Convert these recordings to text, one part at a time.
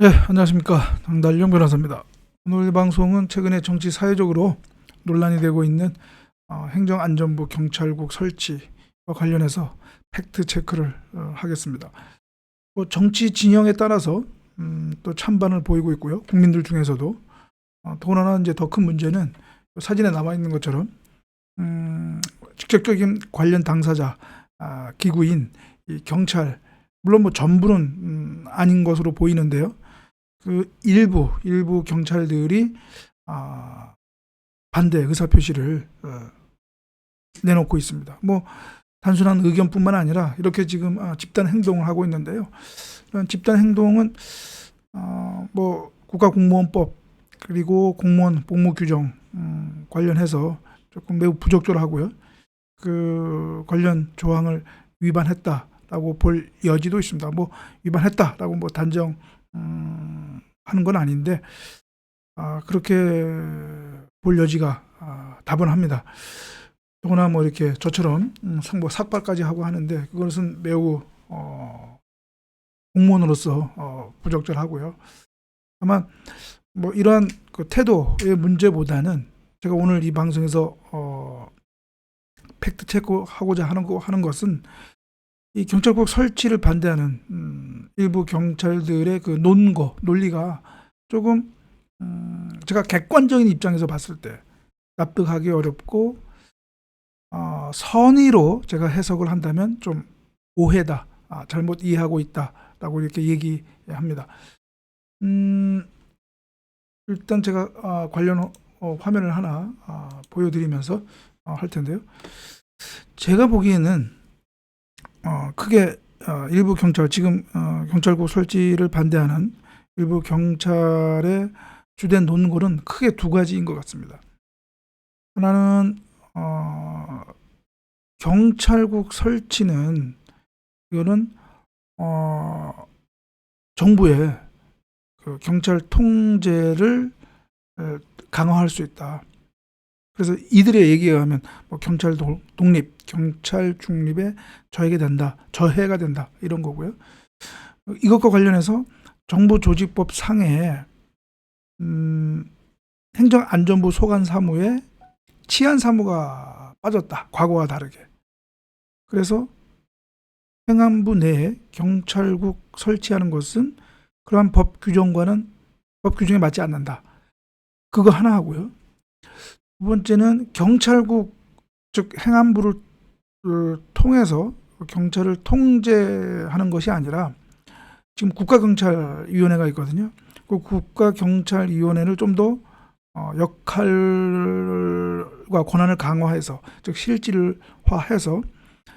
네, 안녕하십니까. 당달령 변호사입니다. 오늘 방송은 최근에 정치 사회적으로 논란이 되고 있는 어, 행정안전부 경찰국 설치와 관련해서 팩트 체크를 어, 하겠습니다. 뭐 정치 진영에 따라서 음, 또 찬반을 보이고 있고요. 국민들 중에서도 어, 또 하나 이제 더 큰 문제는 사진에 남아 있는 것처럼 음, 직접적인 관련 당사자 아, 기구인 이 경찰 물론 뭐 전부는 음, 아닌 것으로 보이는데요. 그 일부 일부 경찰들이 아, 반대 의사 표시를 어, 내놓고 있습니다. 뭐 단순한 의견뿐만 아니라 이렇게 지금 아, 집단 행동을 하고 있는데요. 이런 집단 행동은 어, 뭐 국가공무원법 그리고 공무원 복무 규정 음, 관련해서 조금 매우 부적절하고요. 그 관련 조항을 위반했다라고 볼 여지도 있습니다. 뭐 위반했다라고 뭐 단정 음, 하는 건 아닌데 아, 그렇게 볼 여지가 아, 다분합니다. 더구나 뭐 이렇게 저처럼 음, 상보 삭발까지 하고 하는데 그것은 매우 어, 공무원으로서 어, 부적절하고요. 다만 뭐 이러한 그 태도의 문제보다는 제가 오늘 이 방송에서 어, 팩트 체크하고자 하는 거 하는 것은 이 경찰국 설치를 반대하는 음, 일부 경찰들의 그 논거 논리가 조금 음, 제가 객관적인 입장에서 봤을 때 납득하기 어렵고 어, 선의로 제가 해석을 한다면 좀 오해다, 아, 잘못 이해하고 있다라고 이렇게 얘기합니다. 음, 일단 제가 아, 관련 어, 화면을 하나 아, 보여드리면서 어, 할 텐데요. 제가 보기에는 어, 크게 어, 일부 경찰 지금 어, 경찰국 설치를 반대하는 일부 경찰의 주된 논골은 크게 두 가지인 것 같습니다. 하나는 어, 경찰국 설치는 이거는 어, 정부의 그 경찰 통제를 에, 강화할 수 있다. 그래서 이들의 얘기에 의하면 뭐 경찰 도- 독립, 경찰 중립에 저해가 된다, 저해가 된다 이런 거고요. 이것과 관련해서 정부 조직법 상에 음, 행정안전부 소관 사무에 치안 사무가 빠졌다. 과거와 다르게. 그래서 행안부 내에 경찰국 설치하는 것은 그러한 법 규정과는 법 규정에 맞지 않는다. 그거 하나 하고요. 두 번째는 경찰국 즉 행안부를 을 통해서 경찰을 통제하는 것이 아니라 지금 국가경찰위원회가 있거든요. 그 국가경찰위원회를 좀더 어, 역할과 권한을 강화해서 즉 실질화해서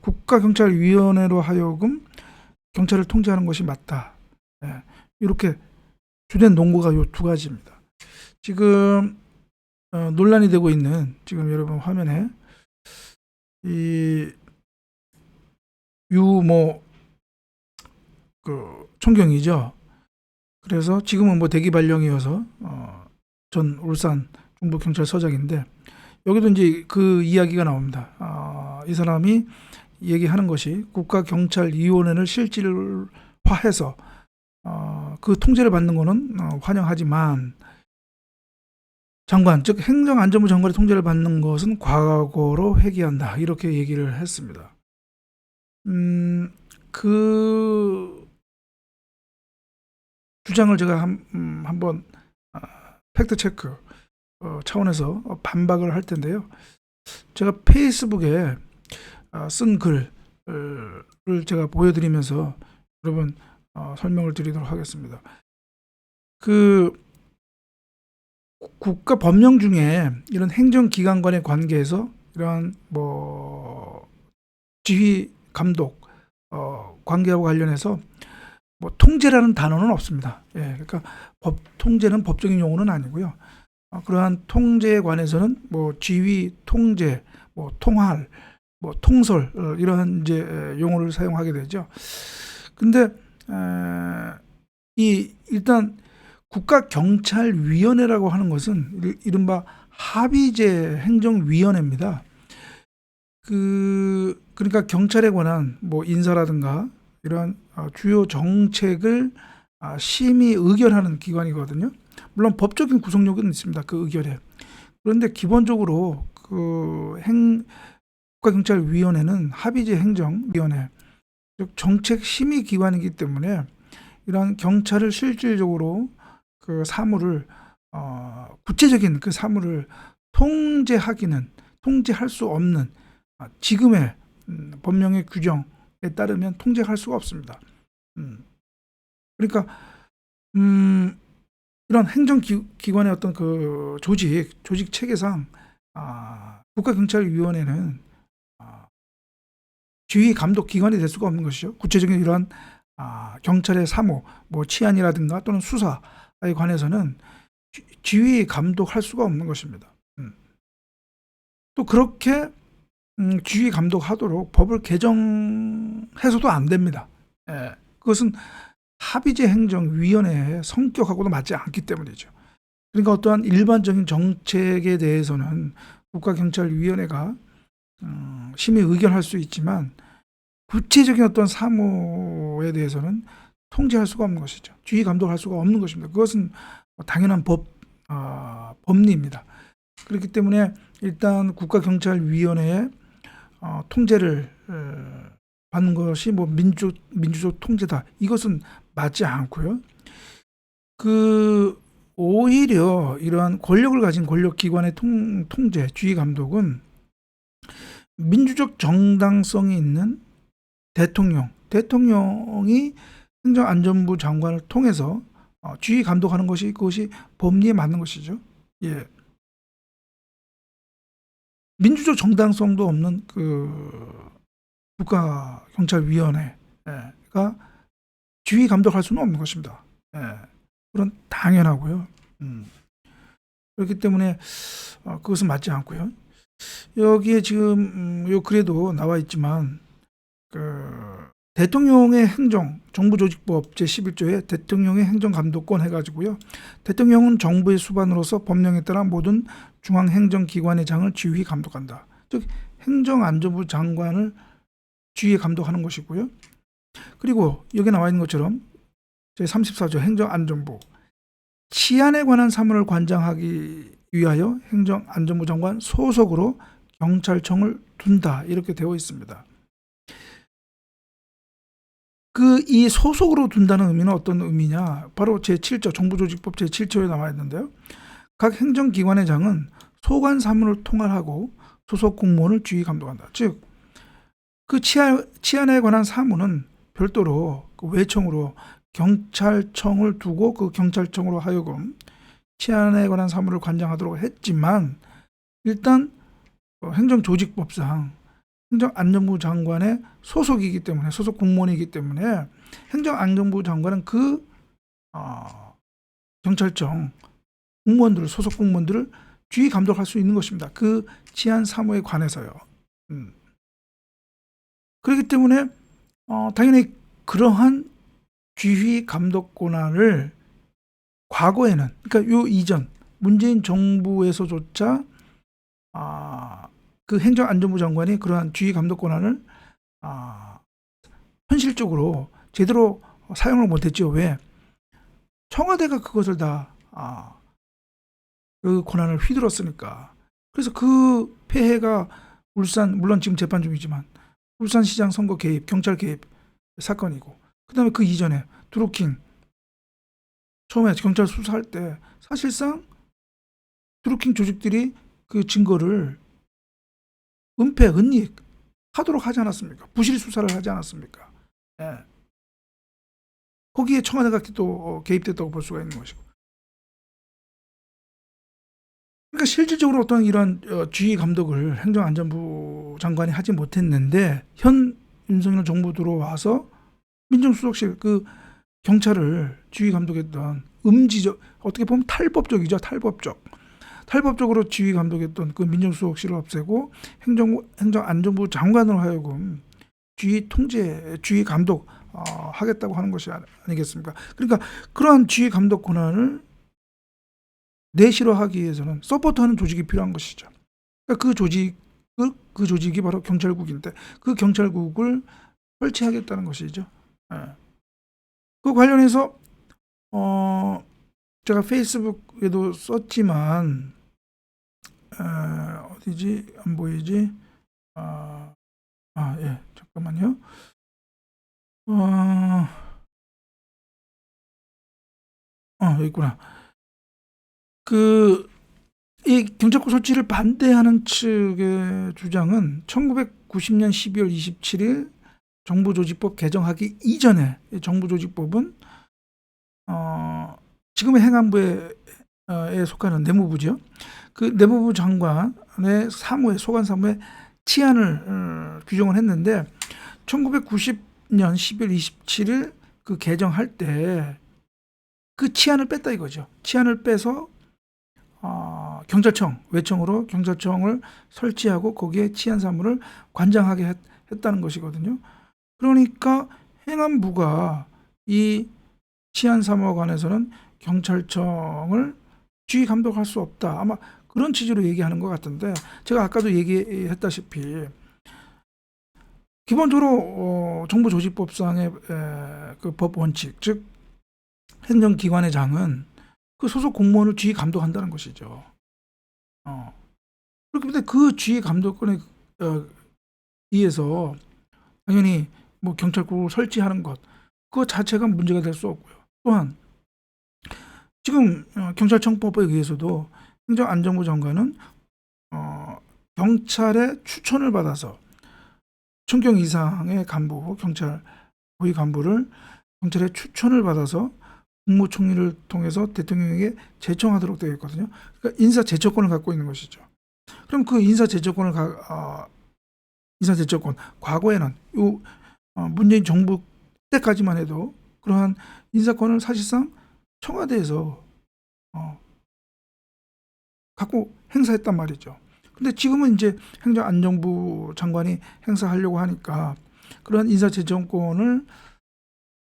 국가경찰위원회로 하여금 경찰을 통제하는 것이 맞다. 예, 이렇게 주된 논거가 요두 가지입니다. 지금 어, 논란이 되고 있는 지금 여러분 화면에 이 유모 그 총경이죠. 그래서 지금은 뭐 대기 발령이어서 어, 전 울산 중부경찰서장인데 여기도 이제 그 이야기가 나옵니다. 아, 이 사람이 얘기하는 것이 국가경찰위원회를 실질화해서 어, 그 통제를 받는 거는 어, 환영하지만 장관 즉 행정안전부 장관의 통제를 받는 것은 과거로 회귀한다 이렇게 얘기를 했습니다. 음, 그 주장을 제가 한, 음, 한번 아, 팩트 체크 어, 차원에서 반박을 할 텐데요. 제가 페이스북에 아, 쓴 글을 제가 보여드리면서 여러분 어, 설명을 드리도록 하겠습니다. 그 국가 법령 중에 이런 행정기관 간의 관계에서 이러한 뭐 지휘 감독 어, 관계하고 관련해서 뭐 통제라는 단어는 없습니다. 예, 그러니까 법 통제는 법적인 용어는 아니고요. 어, 그러한 통제에 관해서는 뭐 지휘, 통제, 뭐 통할, 뭐 통솔 어, 이러한 이제 에, 용어를 사용하게 되죠. 근데 에, 이 일단 국가경찰위원회라고 하는 것은 이- 이른바 합의제 행정위원회입니다. 그 그러니까 경찰에 관한 뭐 인사라든가 이러한 어, 주요 정책을 아, 심의 의결하는 기관이거든요. 물론 법적인 구속력은 있습니다. 그 의결에. 그런데 기본적으로 그 행, 국가경찰위원회는 합의제 행정위원회, 즉 정책 심의 기관이기 때문에 이러한 경찰을 실질적으로 그 사무를 어, 구체적인 그 사무를 통제하기는 통제할 수 없는 아, 지금의 음, 법령의 규정에 따르면 통제할 수가 없습니다. 음. 그러니까 음, 이런 행정기관의 어떤 그 조직 조직 체계상 아, 국가경찰위원회는 아, 지휘 감독 기관이 될 수가 없는 것이죠. 구체적인 이러한 아, 경찰의 사무, 뭐 치안이라든가 또는 수사에 관해서는 지- 지휘 감독할 수가 없는 것입니다. 음. 또 그렇게 음, 지휘 감독하도록 법을 개정해서도 안 됩니다. 예, 그것은 합의제 행정위원회의 성격하고도 맞지 않기 때문이죠. 그러니까 어떠한 일반적인 정책에 대해서는 국가경찰위원회가 음, 심의 의결할 수 있지만 구체적인 어떤 사무에 대해서는 통제할 수가 없는 것이죠. 지휘 감독할 수가 없는 것입니다. 그것은 당연한 법 아, 법리입니다. 그렇기 때문에 일단 국가경찰위원회의 어, 통제를 어, 받는 것이 뭐 민주 민주적 통제다. 이것은 맞지 않고요. 그 오히려 이러한 권력을 가진 권력기관의 통, 통제, 지휘 감독은 민주적 정당성이 있는 대통령, 대통령이 행정안전부 장관을 통해서 어, 지휘 감독하는 것이 그것이 법리에 맞는 것이죠. 예. 민주적 정당성도 없는 그 국가경찰위원회가 지휘 감독할 수는 없는 것입니다. 예. 그런 당연하고요. 음. 그렇기 때문에 어, 그것은 맞지 않고요. 여기에 지금 음, 요 글에도 나와 있지만 그 대통령의 행정 정부조직법 제11조에 대통령의 행정감독권 해가지고요. 대통령은 정부의 수반으로서 법령에 따라 모든 중앙행정기관의 장을 지휘 감독한다. 즉 행정안전부 장관을 지휘 감독하는 것이고요. 그리고 여기 나와 있는 것처럼 제34조 행정안전부 치안에 관한 사무를 관장하기 위하여 행정안전부 장관 소속으로 경찰청을 둔다 이렇게 되어 있습니다. 그 이 소속으로 둔다는 의미는 어떤 의미냐? 바로 제7조 정부조직법 제7조에 나와 있는데요. 각 행정기관의 장은 소관 사무를 통할하고 소속 공무원을 지휘 감독한다. 즉, 그 치안, 치안에 관한 사무는 별도로 그 외청으로 경찰청을 두고 그 경찰청으로 하여금 치안에 관한 사무를 관장하도록 했지만 일단 어, 행정조직법상 행정안전부 장관의 소속이기 때문에 소속 공무원이기 때문에 행정안전부 장관은 그 어, 경찰청 공무원들을 소속 공무원들을 지휘 감독할 수 있는 것입니다. 그 치안 사무에 관해서요. 음. 그렇기 때문에 어, 당연히 그러한 지휘 감독 권한을 과거에는 그러니까 요 이전 문재인 정부에서조차 아, 그 행정안전부 장관이 그러한 지휘 감독 권한을 아, 현실적으로 제대로 사용을 못했죠. 왜? 청와대가 그것을 다 아, 그 권한을 휘둘렀으니까. 그래서 그 폐해가 울산 물론 지금 재판 중이지만 울산시장 선거 개입, 경찰 개입 사건이고 그 다음에 그 이전에 드루킹 처음에 경찰 수사할 때 사실상 드루킹 조직들이 그 증거를 은폐, 은닉 하도록 하지 않았습니까? 부실 수사를 하지 않았습니까? 예. 거기에 청와대가 또 어, 개입됐다고 볼 수가 있는 것이고. 그러니까 실질적으로 어떤 이런 어, 지휘 감독을 행정안전부 장관이 하지 못했는데 현 윤석열 정부 들어와서 민정수석실 그 경찰을 지휘 감독했던 음지적 어떻게 보면 탈법적이죠 탈법적 탈법적으로 지휘 감독했던 그 민정수석실을 없애고 행정 행정안전부 장관으로 하여금 지휘 통제 지휘 감독 어, 하겠다고 하는 것이 아니- 아니겠습니까? 그러니까 그러한 지휘 감독 권한을 내실화하기 위해서는 서포트하는 조직이 필요한 것이죠. 그러니까 그 조직을 그 조직이 바로 경찰국인데 그 경찰국을 설치하겠다는 것이죠. 예. 그 관련해서 어, 제가 페이스북에도 썼지만 어, 어디지 안 보이지? 아, 아, 예, 잠깐만요. 어, 어, 여기 있구나. 그, 이 경찰국 설치를 반대하는 측의 주장은 1990년 12월 27일 정부조직법 개정하기 이전에 이 정부조직법은 어, 지금의 행안부에 어, 에 속하는 내무부죠. 그 내무부 장관의 사무에 소관 사무에 치안을 어, 규정을 했는데 1990년 12월 27일 그 개정할 때 그 치안을 뺐다 이거죠. 치안을 빼서 어, 경찰청 외청으로 경찰청을 설치하고 거기에 치안 사무를 관장하게 했, 했다는 것이거든요. 그러니까 행안부가 이 치안 사무와 관해서는 경찰청을 주의 감독할 수 없다. 아마 그런 취지로 얘기하는 것 같은데 제가 아까도 얘기했다시피 기본적으로 어, 정부조직법상의 그법 원칙 즉 행정기관의 장은 그 소속 공무원을 주의 감독한다는 것이죠. 어. 그렇기 때문에 그 주의 감독권에 어, 의해서 당연히 뭐 경찰국을 설치하는 것그 자체가 문제가 될 수 없고요. 또한 지금 어, 경찰청법에 의해서도 행정안전부 장관은 어, 경찰의 추천을 받아서 총경 이상의 간부, 경찰 고위 간부를 경찰의 추천을 받아서 국무총리를 통해서 대통령에게 제청하도록 되어 있거든요. 그러니까 인사 제청권을 갖고 있는 것이죠. 그럼 그 인사 제청권을 가, 어, 인사 제청권 과거에는 요 어, 문재인 정부 때까지만 해도 그러한 인사권을 사실상 청와대에서 어, 갖고 행사했단 말이죠. 근데 지금은 이제 행정안전부 장관이 행사하려고 하니까 그런 인사재정권을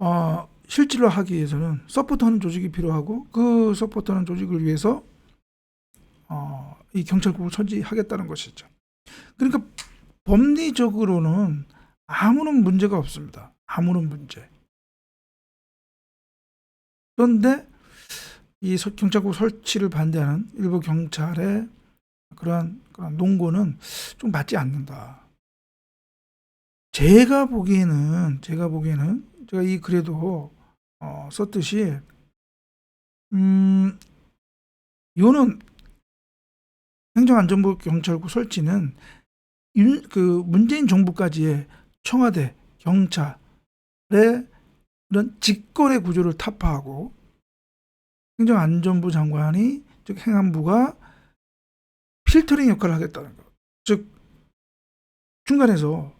어, 실질화하기 위해서는 서포트하는 조직이 필요하고 그 서포트하는 조직을 위해서 어, 이 경찰국을 설치하겠다는 것이죠. 그러니까 법리적으로는 아무런 문제가 없습니다. 아무런 문제. 그런데 이 서- 경찰국 설치를 반대하는 일부 경찰의 그러한, 그러한 논고는 좀 맞지 않는다. 제가 보기에는 제가 보기에는 제가 이 글에도 어, 썼듯이 음 이거는 행정안전부 경찰국 설치는 윤, 그 문재인 정부까지의 청와대 경찰의 이런 직거래 구조를 타파하고 행정안전부 장관이 즉 행안부가 필터링 역할을 하겠다는 것. 즉 중간에서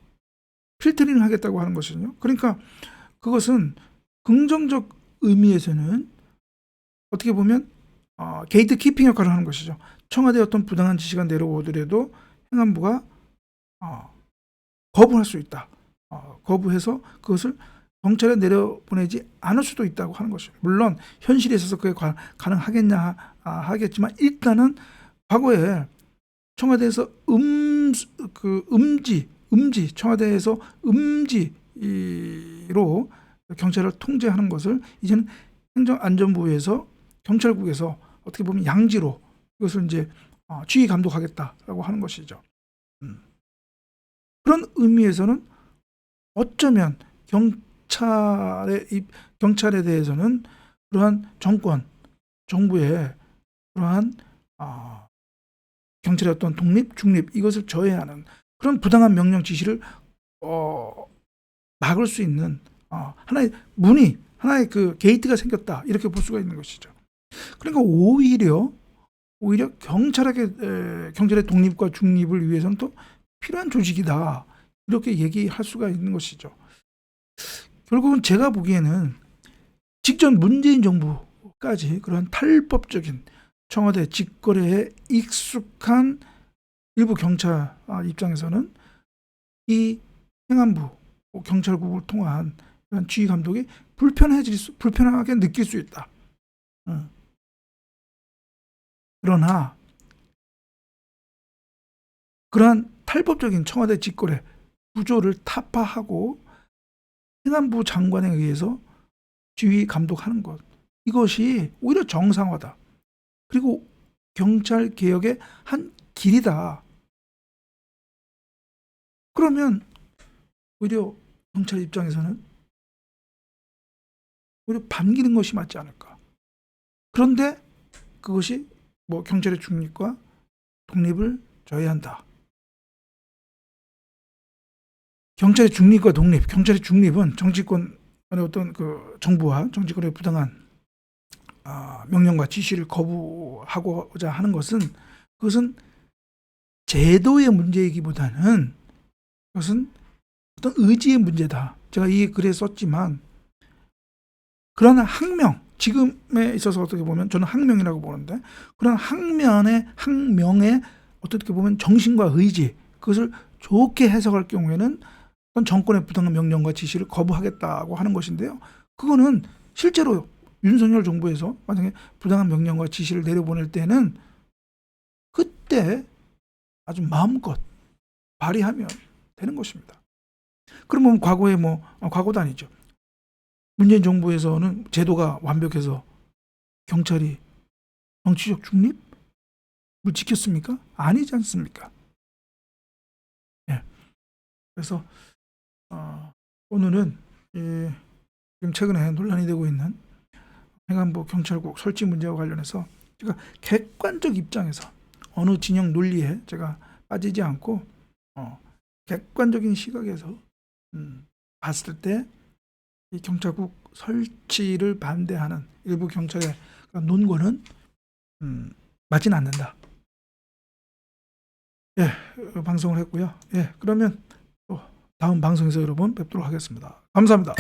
필터링을 하겠다고 하는 것이거든요. 그러니까 그것은 긍정적 의미에서는 어떻게 보면 어, 게이트 키핑 역할을 하는 것이죠. 청와대 어떤 부당한 지시가 내려오더라도 행안부가 어, 거부할 수 있다. 어, 거부해서 그것을 경찰에 내려보내지 않을 수도 있다고 하는 것이죠. 물론 현실에 있어서 그게 가, 가능하겠냐 아, 하겠지만 일단은 과거에 청와대에서 음 그 음지 음지 청와대에서 음지로 경찰을 통제하는 것을 이제는 행정안전부에서 경찰국에서 어떻게 보면 양지로 이것을 이제 어, 주의 감독하겠다라고 하는 것이죠. 음. 그런 의미에서는 어쩌면 경 찰의 입- 경찰에 대해서는 그러한 정권 정부의 그러한 아, 경찰의 어떤 독립 중립 이것을 저해하는 그런 부당한 명령 지시를 어, 막을 수 있는 어, 하나의 문이 하나의 그 게이트가 생겼다 이렇게 볼 수가 있는 것이죠. 그러니까 오히려 오히려 경찰에게 에, 경찰의 독립과 중립을 위해서는 또 필요한 조직이다 이렇게 얘기할 수가 있는 것이죠. 결국은 제가 보기에는 직전 문재인 정부까지 그런 탈법적인 청와대 직거래에 익숙한 일부 경찰 아, 입장에서는 이 행안부 경찰국을 통한 이런 지휘 감독이 불편해질 수, 불편하게 느낄 수 있다. 음. 그러나 그러한 탈법적인 청와대 직거래 구조를 타파하고 행안부 장관에 의해서 지휘 감독하는 것 이것이 오히려 정상화다. 그리고 경찰 개혁의 한 길이다. 그러면 오히려 경찰 입장에서는 오히려 반기는 것이 맞지 않을까. 그런데 그것이 뭐 경찰의 중립과 독립을 저해한다. 경찰의 중립과 독립, 경찰의 중립은 정치권의 어떤 그 정부와 정치권의 부당한 아, 명령과 지시를 거부하고자 하는 것은 그것은 제도의 문제이기보다는 그것은 어떤 의지의 문제다. 제가 이 글에 썼지만 그러나 학명 지금에 있어서 어떻게 보면 저는 학명이라고 보는데 그런 학면의 학명의 어떻게 보면 정신과 의지 그것을 좋게 해석할 경우에는 정권의 부당한 명령과 지시를 거부하겠다고 하는 것인데요. 그거는 실제로 윤석열 정부에서 만약에 부당한 명령과 지시를 내려보낼 때는 그때 아주 마음껏 발휘하면 되는 것입니다. 그러면 과거에 뭐 아, 과거도 아니죠. 문재인 정부에서는 제도가 완벽해서 경찰이 정치적 중립을 지켰습니까? 아니지 않습니까? 예. 그래서 어, 오늘은 이 지금 최근에 논란이 되고 있는 행안부 경찰국 설치 문제와 관련해서 제가 객관적 입장에서 어느 진영 논리에 제가 빠지지 않고 어, 객관적인 시각에서 음, 봤을 때 이 경찰국 설치를 반대하는 일부 경찰의 논거는 음, 맞지는 않는다. 예, 어, 방송을 했고요. 예, 그러면 또 다음 방송에서 여러분 뵙도록 하겠습니다. 감사합니다.